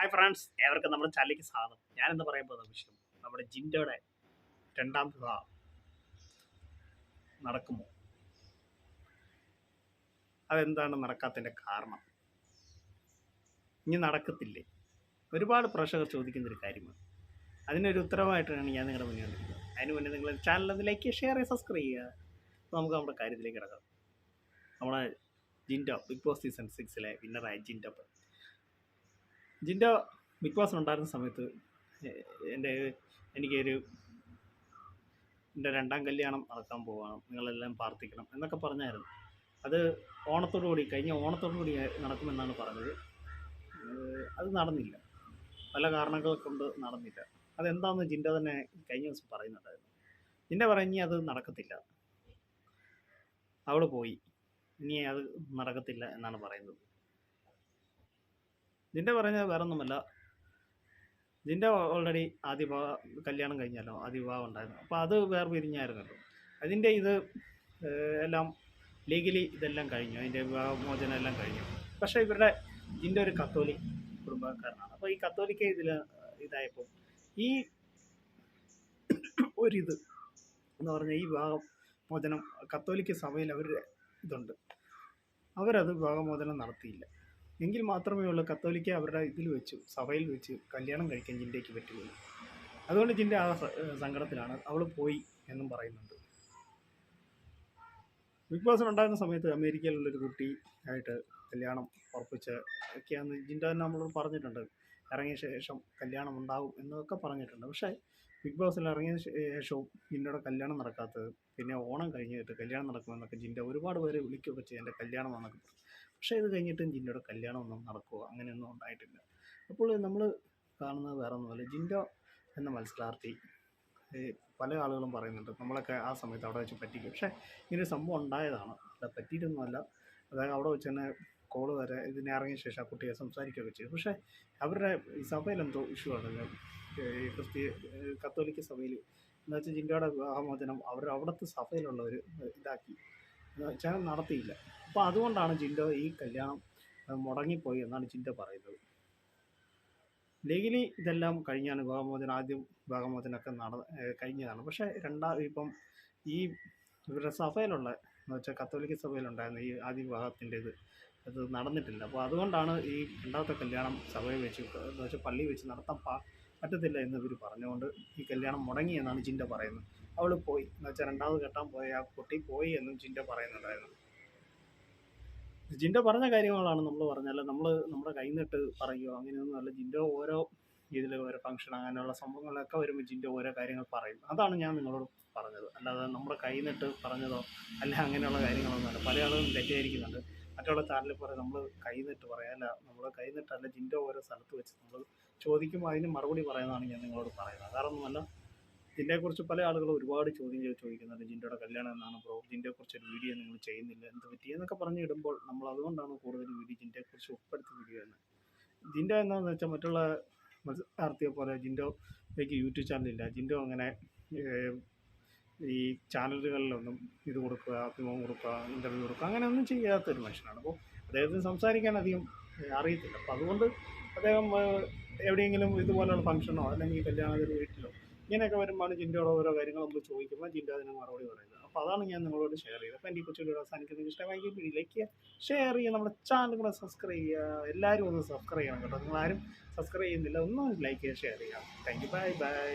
Hi friends ഏവർക്കും നമ്മുടെ ചാനലിലേക്ക് സ്വാഗതം. ഞാനെന്ന് പറയാൻ പറയുമ്പോൾ വിഷയം നമ്മുടെ ജിൻഡോയുടെ രണ്ടാം വിവാഹം നടക്കുമോ? അതെന്താണ് നടക്കാത്തതിന്റെ കാരണം? ഇനി നടക്കത്തില്ലേ? ഒരുപാട് പ്രേക്ഷകർ ചോദിക്കുന്ന ഒരു കാര്യമാണ്. അതിനൊരു ഉത്തരവായിട്ടാണ് ഞാൻ നിങ്ങളുടെ മുന്നിൽ വന്നിരിക്കുന്നത്. അതിന് മുന്നേ നിങ്ങൾ ചാനൽ ഒന്ന് ലൈക്ക് ഷെയർ ചെയ്യുക സബ്സ്ക്രൈബ് ചെയ്യുക. നമുക്ക് നമ്മുടെ കാര്യത്തിലേക്ക് കിടക്കാം. നമ്മുടെ ജിൻഡോ ബിഗ് ബോസ് സീസൺ സിക്സിലെ വിന്നറായ ജിൻഡോ ജിൻഡോ ബിഗ് ബോസ് ഉണ്ടായിരുന്ന സമയത്ത് എന്റെ എനിക്കൊരു എന്റെ രണ്ടാം കല്യാണം നടക്കാൻ പോവാണ്. നിങ്ങളെല്ലാം പ്രാർത്ഥിക്കണം എന്നൊക്കെ പറഞ്ഞായിരുന്നു. അത് ഓണത്തോടു കൂടി കഴിഞ്ഞ ഓണത്തോടുകൂടി നടക്കുമെന്നാണ് പറഞ്ഞത്. അത് നടന്നില്ല. പല കാരണങ്ങൾ കൊണ്ട് നടന്നില്ല. അതെന്താണെന്ന് ജിന്റെ തന്നെ കഴിഞ്ഞ ദിവസം പറയുന്നുണ്ടായിരുന്നു. ജിന്റെ പറഞ്ഞ് അത് നടക്കത്തില്ല. അവൾ പോയി. ഇനി അത് നടക്കത്തില്ല എന്നാണ് പറയുന്നത്. ജിൻഡ പറഞ്ഞത് വേറെ ഒന്നുമല്ല ജിൻഡ ഓൾറെഡി ആദ്യ കല്യാണം കഴിഞ്ഞല്ലോ ആദ്യ വിവാഹം ഉണ്ടായിരുന്നു. അപ്പോൾ അത് വേറെ പിരിഞ്ഞായിരുന്നല്ലോ അതിന്റെ ഇത് എല്ലാം ലീഗലി ഇതെല്ലാം കഴിഞ്ഞു അതിന്റെ വിവാഹമോചനം എല്ലാം കഴിഞ്ഞു. പക്ഷേ ഇവരുടെ ജിൻഡ ഒരു കത്തോലിക് കുടുംബക്കാരനാണ്. അപ്പോൾ ഈ കത്തോലിക്ക ഇതിൽ ഇതായപ്പോൾ ഈ ഒരിത് എന്ന് പറഞ്ഞാൽ ഈ വിവാഹമോചനം കത്തോലിക്ക സഭയിൽ അവർ ഇതുണ്ട്. അവരത് വിവാഹമോചനം നടത്തിയില്ല. എങ്കിൽ മാത്രമേ ഉള്ളൂ കത്തോലിക്ക അവരുടെ ഇതിൽ വെച്ച് സഭയിൽ വെച്ച് കല്യാണം കഴിക്കാൻ ജിന്റേക്ക് പറ്റുകയുള്ളൂ. അതുകൊണ്ട് ജിന്റെ ആ സങ്കടത്തിലാണ്. അവൾ പോയി എന്നും പറയുന്നുണ്ട്. ബിഗ് ബോസ് ഉണ്ടായിരുന്ന സമയത്ത് അമേരിക്കയിലുള്ളൊരു കുട്ടി ആയിട്ട് കല്യാണം ഉറപ്പിച്ച് ഒക്കെയാന്ന് ജിന്റെ തന്നെ നമ്മളോട് പറഞ്ഞിട്ടുണ്ട്. ഇറങ്ങിയ ശേഷം കല്യാണം ഉണ്ടാവും എന്നൊക്കെ പറഞ്ഞിട്ടുണ്ട്. പക്ഷേ ബിഗ് ബോസിൽ ഇറങ്ങിയ ശേഷവും ജിന്റെ കല്യാണം നടക്കാത്തത് പിന്നെ ഓണം കഴിഞ്ഞിട്ട് കല്യാണം നടക്കുമെന്നൊക്കെ ജിന്റെ ഒരുപാട് പേരെ വിളിക്കുകയൊക്കെ ചെയ്യും എന്റെ കല്യാണം എന്നൊക്കെ. പക്ഷേ ഇത് കഴിഞ്ഞിട്ടും ജിൻഡയുടെ കല്യാണം ഒന്നും നടക്കുക അങ്ങനെയൊന്നും ഉണ്ടായിട്ടില്ല. അപ്പോൾ നമ്മൾ കാണുന്നത് വേറെ ഒന്നുമല്ല ജിൻഡോ എന്ന മത്സരാർത്ഥി പല ആളുകളും പറയുന്നുണ്ട് നമ്മളൊക്കെ ആ സമയത്ത് അവിടെ വെച്ച് പറ്റിക്കും. പക്ഷേ ഇങ്ങനെ സംഭവം ഉണ്ടായതാണ്. അല്ല പറ്റിയിട്ടൊന്നുമല്ല. അതായത് അവിടെ വെച്ച് തന്നെ കോൾ വരെ ഇതിനെ ഇറങ്ങിയ ശേഷം ആ കുട്ടിയെ സംസാരിക്കുകയൊക്കെ ചെയ്തു. പക്ഷേ അവരുടെ ഈ സഭയിൽ എന്തോ ഇഷ്യൂ ആണ് ഈ ക്രിസ്തീയ കത്തോലിക്ക സഭയിൽ. എന്നുവെച്ചാൽ ജിൻഡോയുടെ വിവാഹമോചനം അവർ അവിടുത്തെ സഭയിലുള്ളവർ ഇതാക്കി. വെച്ചാൽ നടത്തിയില്ല. അപ്പോൾ അതുകൊണ്ടാണ് ജിൻഡോ ഈ കല്യാണം മുടങ്ങിപ്പോയി എന്നാണ് ജിൻഡോ പറയുന്നത്. ലീഗലി ഇതെല്ലാം കഴിഞ്ഞാണ് വിവാഹമോചനം ആദ്യം വിവാഹമോചനമൊക്കെ നട കഴിഞ്ഞതാണ്. പക്ഷേ രണ്ടാം ഇപ്പം ഈ ഇവരുടെ സഭയിലുള്ള എന്ന് വെച്ചാൽ കത്തോലിക്ക സഭയിലുണ്ടായിരുന്ന ഈ ആദ്യ വിവാഹത്തിന്റെ ഇത് അത് നടന്നിട്ടില്ല. അപ്പോൾ അതുകൊണ്ടാണ് ഈ രണ്ടാമത്തെ കല്യാണം സഭയിൽ വെച്ച് എന്ന് വെച്ചാൽ പള്ളി വെച്ച് നടത്താൻ പറ്റത്തില്ല എന്ന് ഇവർ പറഞ്ഞുകൊണ്ട് ഈ കല്യാണം മുടങ്ങി എന്നാണ് ജിൻഡ പറയുന്നത്. അവൾ പോയി. എന്ന് വെച്ചാൽ രണ്ടാമത് കെട്ടാൻ പോയ ആ കുട്ടി പോയി എന്നും ജിൻഡ പറയുന്നുണ്ടായിരുന്നു. ജിൻഡ പറഞ്ഞ കാര്യങ്ങളാണ് നമ്മൾ പറഞ്ഞാൽ നമ്മൾ നമ്മുടെ കൈ നിട്ട് പറയുകയോ അങ്ങനെയൊന്നും അല്ല. ജിൻഡ ഓരോ ഇതിൽ ഓരോ ഫംഗ്ഷൻ അങ്ങനെയുള്ള സംഭവങ്ങളൊക്കെ വരുമ്പോൾ ജിൻഡ ഓരോ കാര്യങ്ങൾ പറയും അതാണ് ഞാൻ നിങ്ങളോട് പറഞ്ഞത്. അല്ലാതെ നമ്മുടെ കൈ പറഞ്ഞതോ അല്ല അങ്ങനെയുള്ള കാര്യങ്ങളൊന്നുമല്ല. പല ആളുകളും തെറ്റിദ്ധരിക്കുന്നുണ്ട്. മറ്റുള്ള ചാനലിൽ പോലെ നമ്മൾ കൈ നിട്ട് അല്ല നമ്മൾ കൈ ജിൻഡ ഓരോ സ്ഥലത്ത് വെച്ച് നമ്മൾ ചോദിക്കുമ്പോൾ അതിന് മറുപടി പറയുന്നതാണ് ഞാൻ നിങ്ങളോട് പറയുന്നത്. വേറൊന്നുമല്ല. ജിൻഡയെക്കുറിച്ച് പല ആളുകളും ഒരുപാട് ചോദ്യം ചോദിക്കുന്നുണ്ട്. ജിൻഡയുടെ കല്യാണം എന്നാണ് ബ്രോ? ജിൻഡയെക്കുറിച്ച് ഒരു വീഡിയോ നിങ്ങൾ ചെയ്യുന്നില്ല എന്ത് പറ്റി? എന്നൊക്കെ പറഞ്ഞ് ഇടുമ്പോൾ നമ്മൾ അതുകൊണ്ടാണ് കൂടുതൽ വീഡിയോ ജിൻഡയെക്കുറിച്ച് ഉൾപ്പെടുത്തി വീഡിയോ എന്ന് ജിൻഡ എന്താണെന്ന് വെച്ചാൽ മറ്റുള്ള മത്സരാർത്ഥിയെ പോലെ ജിൻഡോയ്ക്ക് യൂട്യൂബ് ചാനലില്ല. ജിൻഡോ അങ്ങനെ ഈ ചാനലുകളിലൊന്നും ഇത് കൊടുക്കുക അഭിമുഖം കൊടുക്കുക ഇന്റർവ്യൂ കൊടുക്കുക അങ്ങനെയൊന്നും ചെയ്യാത്തൊരു മനുഷ്യനാണ്. അപ്പോൾ അദ്ദേഹത്തിന് സംസാരിക്കാൻ അധികം അറിയത്തില്ല. അപ്പോൾ അതുകൊണ്ട് അദ്ദേഹം എവിടെയെങ്കിലും ഇതുപോലെയുള്ള ഫംഗ്ഷനോ അല്ലെങ്കിൽ കല്യാണ വീട്ടിലോ ഇങ്ങനെയൊക്കെ വരുമ്പോൾ ജിൻഡോട് ഓരോ കാര്യങ്ങൾ നമ്മൾ ചോദിക്കുമ്പോൾ ജിൻഡോ അതിന് മറുപടി പറയുന്നത്. അപ്പോൾ അതാണ് ഞാൻ നിങ്ങളോട് ഷെയർ ചെയ്തത്. അപ്പോൾ എന്റെ കൊച്ചു വീഡിയോ അവസാനിക്കുന്നത് ഇഷ്ടമായി ലൈക്ക് ഷെയർ ചെയ്യുക നമ്മുടെ ചാനൽ കൂടെ സബ്സ്ക്രൈബ് ചെയ്യുക. എല്ലാവരും ഒന്ന് സബ്സ്ക്രൈബ് ചെയ്യണം കേട്ടോ. നിങ്ങളാരും സബ്സ്ക്രൈബ് ചെയ്യുന്നില്ല ഒന്ന് ലൈക്ക് ചെയ്യുക ഷെയർ ചെയ്യുക. Thank you bye bye